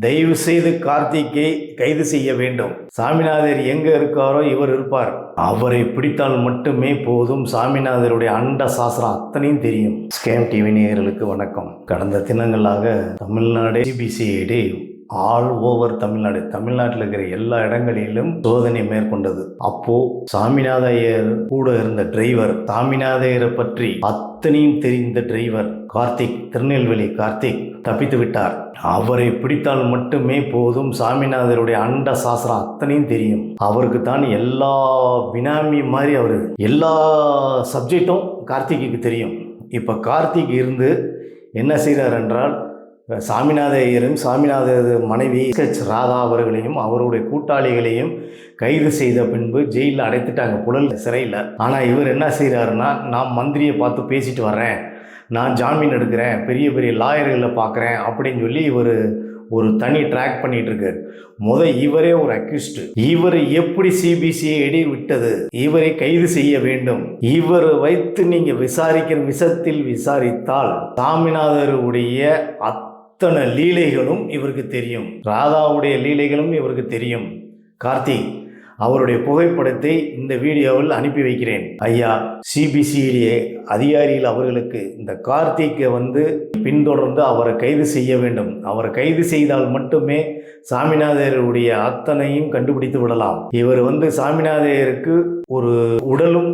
தயவு செய்து கார்த்திக்கை கைது செய்ய வேண்டும். சாமிநாதர் எங்க இருக்காரோ இவர் இருப்பார். அவரை பிடித்தால் மட்டுமே போதும். சாமிநாதருடைய அண்ட சாஸ்திரம் அத்தனையும் தெரியும். ஸ்கேம் டிவி நேயர்களுக்கு வணக்கம். கடந்த தினங்களாக Tamil Nadu CBCID all over Tamil Nadu தமிழ்நாட்டில் இருக்கிற எல்லா இடங்களிலும் சோதனை மேற்கொண்டது அப்போ சாமிநாத ஐயர் கூட இருந்த டிரைவர் சாமிநாதையரை பற்றி அத்தனையும் தெரிந்த டிரைவர் கார்த்திக் திருநெல்வேலி கார்த்திக் தப்பித்து விட்டார் அவரை பிடித்தால் மட்டுமே போதும் சாமிநாதருடைய அண்ட சாஸ்திரம் அத்தனையும் தெரியும் அவருக்கு தான் எல்லா பினாமி மாதிரி அவர் எல்லா சப்ஜெக்டும் கார்த்திக்கு தெரியும் இப்போ கார்த்திக் இருந்து என்ன செய்கிறார் என்றால் சாமிநாத ஐயரும் சாமிநாத மனைவி எச். ராதா அவர்களையும் அவருடைய கூட்டாளிகளையும் கைது செய்த பின்பு ஜெயிலில் அடைத்துட்டாங்க. புழல் சிறையில். ஆனால் இவர் என்ன செய்கிறாருன்னா நான் மந்திரியை பார்த்து பேசிட்டு வர்றேன். நான் ஜாமீன் எடுக்கிறேன். பெரிய பெரிய லாயர்களை பார்க்குறேன். அப்படின்னு சொல்லி இவர் ஒரு தனி ட்ராக் பண்ணிட்டு இருக்காரு. முத இவரே ஒரு அக்யூஸ்டு இவரை எப்படி சிபிசிஐடி விட்டது இவரை கைது செய்ய வேண்டும். இவரை வைத்து நீங்க விசாரிக்கிற விஷத்தில் விசாரித்தால் சாமிநாதருடைய அத்தனை லீலைகளும் இவருக்கு தெரியும். ராதாவுடைய லீலைகளும் இவருக்கு தெரியும். கார்த்திக் அவருடைய புகைப்படத்தை இந்த வீடியோவில் அனுப்பி வைக்கிறேன். ஐயா சிபிசிஐடிஏ அதிகாரிகள் அவர்களுக்கு இந்த கார்த்திக்கை வந்து பின்தொடர்ந்து அவரை கைது செய்ய வேண்டும். அவரை கைது செய்தால் மட்டுமே சாமிநாதருடைய அத்தனையும் கண்டுபிடித்து விடலாம். இவர் வந்து சாமிநாதையருக்கு ஒரு உடலும்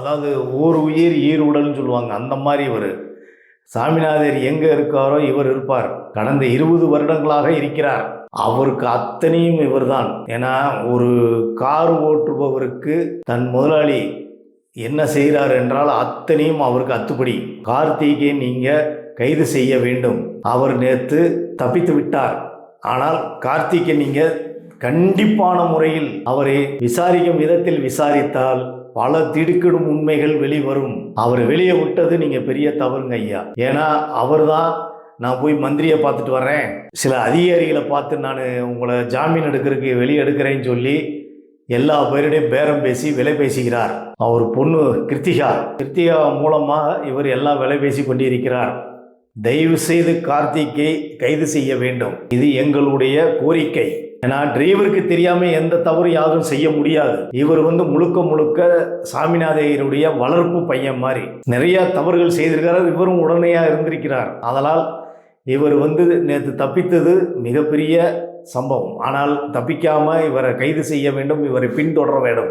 அதாவது ஓர் உயிர் ஈர் உடல்னு சொல்லுவாங்க. அந்த மாதிரி இவர். சாமிநாதர் எங்கே இருக்காரோ இவர் இருப்பார். கடந்த இருபது வருடங்களாக இருக்கிறார். அவருக்கு அத்தனையும் இவர்தான். ஏன்னா ஒரு கார் ஓட்டுபவருக்கு தன் முதலாளி என்ன செய்கிறார் என்றால் அத்தனையும் அவருக்கு அத்துப்படி. கார்த்திகை நீங்கள் கைது செய்ய வேண்டும். அவர் நேற்று தப்பித்து விட்டார். ஆனால் கார்த்திகை நீங்கள் கண்டிப்பான முறையில் அவரை விசாரிக்கும் விதத்தில் விசாரித்தால் பல திடுக்கிடும் உண்மைகள் வெளிவரும். அவர் வெளியே விட்டது நீங்கள் பெரிய தவறுங்க ஐயா. ஏன்னா அவர் தான் நான் போய் மந்திரியை பார்த்துட்டு வர்றேன். சில அதிகாரிகளை பார்த்து நான் உங்களை ஜாமீன் எடுக்கிறதுக்கு வெளியே எடுக்கிறேன்னு சொல்லி எல்லா பேரிடையும் பேரம் பேசி விலை பேசுகிறார். அவர் பொண்ணு கிருத்திகா. கிருத்திகா மூலமாக இவர் எல்லாம் விலை பேசி கொண்டிருக்கிறார். தயவு செய்து கார்த்திக்கை கைது செய்ய வேண்டும். இது எங்களுடைய கோரிக்கை. ஏன்னா டிரைவருக்கு தெரியாம எந்த தவறு யாரும் செய்ய முடியாது. இவர் வந்து முழுக்க முழுக்க சாமிநாதையருடைய வளர்ப்பு பையன் மாதிரி. நிறைய தவறுகள் செய்திருக்கிறார். இவரும் உடனேயா இருந்திருக்கிறார். அதனால் இவர் வந்து நேற்று தப்பித்தது மிகப்பெரிய சம்பவம். ஆனால் தப்பிக்காம இவரை கைது செய்ய வேண்டும் இவரை பின்தொடர வேண்டும்.